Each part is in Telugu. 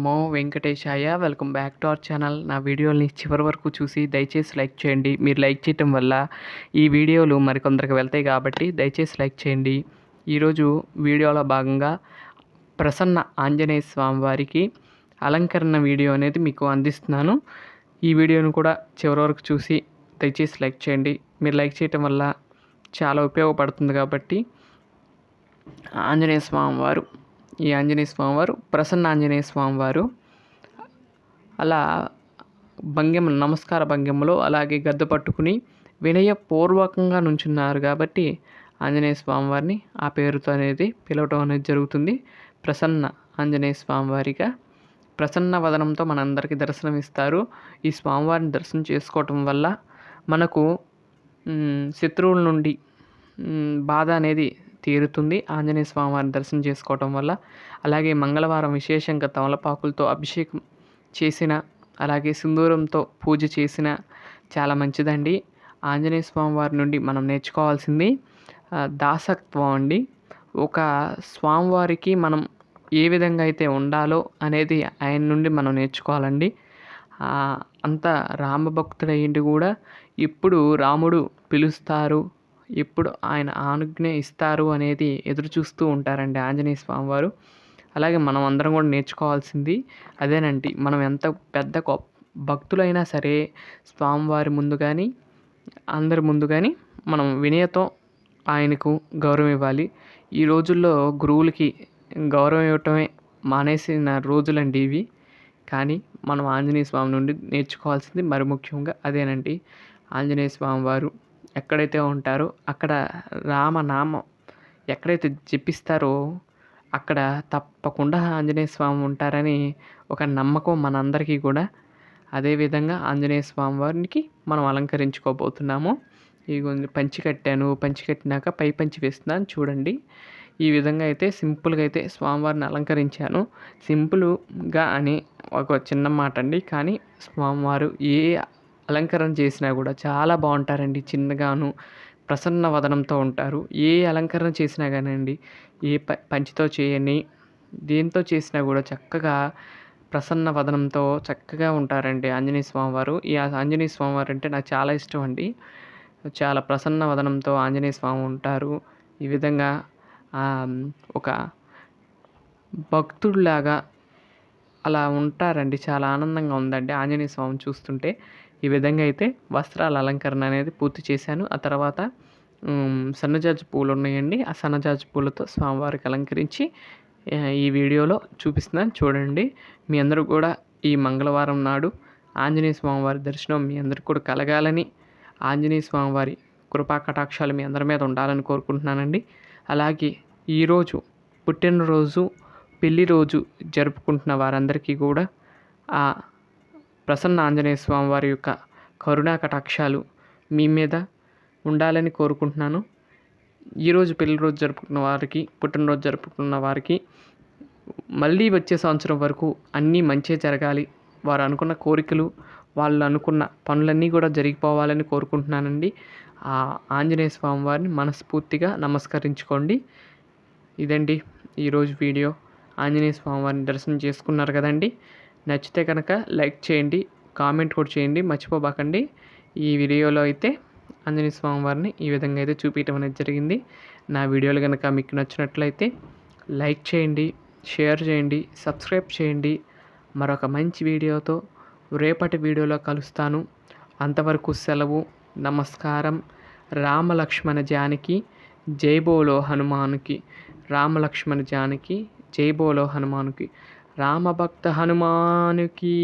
Namo Venkatesaya. Welcome back to our channel. నా వీడియోని చివరి వరకు చూసి దయచేసి లైక్ చేయండి. మీరు లైక్ చేయటం వల్ల ఈ వీడియోలు మరికొందరికి వెళ్తాయి కాబట్టి దయచేసి లైక్ చేయండి. ఈరోజు వీడియోలో భాగంగా ప్రసన్న ఆంజనేయ స్వామి వారికి అలంకరణ వీడియో అనేది మీకు అందిస్తున్నాను. ఈ వీడియోను కూడా చివరి వరకు చూసి దయచేసి లైక్ చేయండి. మీరు లైక్ చేయటం వల్ల చాలా ఉపయోగపడుతుంది కాబట్టి ఆంజనేయ స్వామివారు ఈ ఆంజనేయ స్వామివారు ప్రసన్న ఆంజనేయ స్వామివారు అలా భంగ్యం నమస్కార భంగిమలో అలాగే గద్ద పట్టుకుని వినయపూర్వకంగా నుంచున్నారు కాబట్టి ఆంజనేయ స్వామివారిని ఆ పేరుతో అనేది పిలవటం అనేది జరుగుతుంది. ప్రసన్న ఆంజనేయ స్వామివారిగా ప్రసన్న వదనంతో మనందరికీ దర్శనం ఇస్తారు. ఈ స్వామివారిని దర్శనం చేసుకోవటం వల్ల మనకు శత్రువుల నుండి బాధ అనేది తీరుతుంది. ఆంజనేయ స్వామివారిని దర్శనం చేసుకోవటం వల్ల. అలాగే మంగళవారం విశేషంగా తమలపాకులతో అభిషేకం చేసిన అలాగే సింధూరంతో పూజ చేసిన చాలా మంచిదండి. ఆంజనేయ స్వామి వారి నుండి మనం నేర్చుకోవాల్సింది దాసత్వం అండి. ఒక స్వామివారికి మనం ఏ విధంగా అయితే ఉండాలో అనేది ఆయన నుండి మనం నేర్చుకోవాలండి. అంత రామభక్తుడయ్యింటి కూడా. ఇప్పుడు రాముడు పిలుస్తారు ఇప్పుడు ఆయన ఆనుజ్ఞ ఇస్తారు అనేది ఎదురు చూస్తూ ఉంటారండి ఆంజనేయ స్వామి వారు. అలాగే మనం అందరం కూడా నేర్చుకోవాల్సింది అదేనండి మనం ఎంత పెద్ద గొప్ప భక్తులైనా సరే స్వామివారి ముందు కానీ అందరి ముందు కానీ మనం వినయతో ఆయనకు గౌరవం ఇవ్వాలి. ఈ రోజుల్లో గురువులకి గౌరవం ఇవ్వటమే మానేసిన రోజులండి ఇవి. కానీ మనం ఆంజనేయ స్వామి నుండి నేర్చుకోవాల్సింది మరి ముఖ్యంగా అదేనండి ఆంజనేయ స్వామి వారు ఎక్కడైతే ఉంటారో అక్కడ రామనామం ఎక్కడైతే జపిస్తారో అక్కడ తప్పకుండా ఆంజనేయ స్వామి ఉంటారని ఒక నమ్మకం మనందరికీ కూడా. అదేవిధంగా ఆంజనేయ స్వామి వారికి మనం అలంకరించుకోబోతున్నాము. ఈ పంచి కట్టాను పంచి కట్టినాక పై పంచి వేస్తున్నాను చూడండి. ఈ విధంగా అయితే సింపుల్గా అయితే స్వామివారిని అలంకరించాను. సింపుల్గా అని ఒక చిన్న మాట అండి. కానీ స్వామివారు ఏ అలంకరణ చేసినా కూడా చాలా బాగుంటారండి. చిన్నగాను ప్రసన్న వదనంతో ఉంటారు. ఏ అలంకరణ చేసినా కానివ్వండి ఏ ప పంచితో చేయని దేంతో చేసినా కూడా చక్కగా ప్రసన్న వదనంతో చక్కగా ఉంటారండి ఆంజనేయ స్వామివారు. ఈ ఆంజనేయ స్వామివారు అంటే నాకు చాలా ఇష్టం అండి. చాలా ప్రసన్న వదనంతో ఆంజనేయ స్వామి ఉంటారు. ఈ విధంగా ఒక భక్తుడిలాగా అలా ఉంటారండి. చాలా ఆనందంగా ఉందండి ఆంజనేయ స్వామిని చూస్తుంటే. ఈ విధంగా అయితే వస్త్రాల అలంకరణ అనేది పూర్తి చేశాను. ఆ తర్వాత సన్నజాజి పూలు ఉన్నాయండి. ఆ సన్నజాజి పూలతో స్వామివారికి అలంకరించి ఈ వీడియోలో చూపిస్తున్నాను. చూడండి. మీ అందరూ కూడా ఈ మంగళవారం నాడు ఆంజనేయ స్వామివారి దర్శనం మీ అందరికి కూడా కలగాలని ఆంజనేయ స్వామివారి కృపా కటాక్షాలు మీ అందరి మీద ఉండాలని కోరుకుంటున్నానండి. అలాగే ఈరోజు పుట్టినరోజు పెళ్ళి రోజు జరుపుకుంటున్న వారందరికీ కూడా ఆ ప్రసన్న ఆంజనేయ స్వామి వారి యొక్క కరుణా కటాక్షాలు మీ మీద ఉండాలని కోరుకుంటున్నాను. ఈరోజు పెళ్ళి రోజు జరుపుకున్న వారికి పుట్టినరోజు జరుపుకున్న వారికి మళ్ళీ వచ్చే సంవత్సరం వరకు అన్నీ మంచి జరగాలి. వారు అనుకున్న కోరికలు వాళ్ళు అనుకున్న పనులన్నీ కూడా జరిగిపోవాలని కోరుకుంటున్నానండి. ఆ ఆంజనేయ స్వామి వారిని మనస్ఫూర్తిగా నమస్కరించుకోండి. ఇదండి ఈరోజు వీడియో. ఆంజనేయ స్వామి వారిని దర్శనం చేసుకున్నారు కదండి. నచ్చితే కనుక లైక్ చేయండి కామెంట్ కూడా చేయండి. మర్చిపోబాకండి. ఈ వీడియోలో అయితే ఆంజనేయ స్వామి వారిని ఈ విధంగా అయితే చూపించడం అనేది జరిగింది. నా వీడియోలు కనుక మీకు నచ్చినట్లయితే లైక్ చేయండి షేర్ చేయండి సబ్స్క్రైబ్ చేయండి. మరొక మంచి వీడియోతో రేపటి వీడియోలో కలుస్తాను. అంతవరకు సెలవు నమస్కారం. రామలక్ష్మణ జానకి జై బోలో హనుమానుకి. రామలక్ష్మణ జానకి జై బోలో హనుమానుకి రామభక్త హనుమానుకి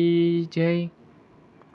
జై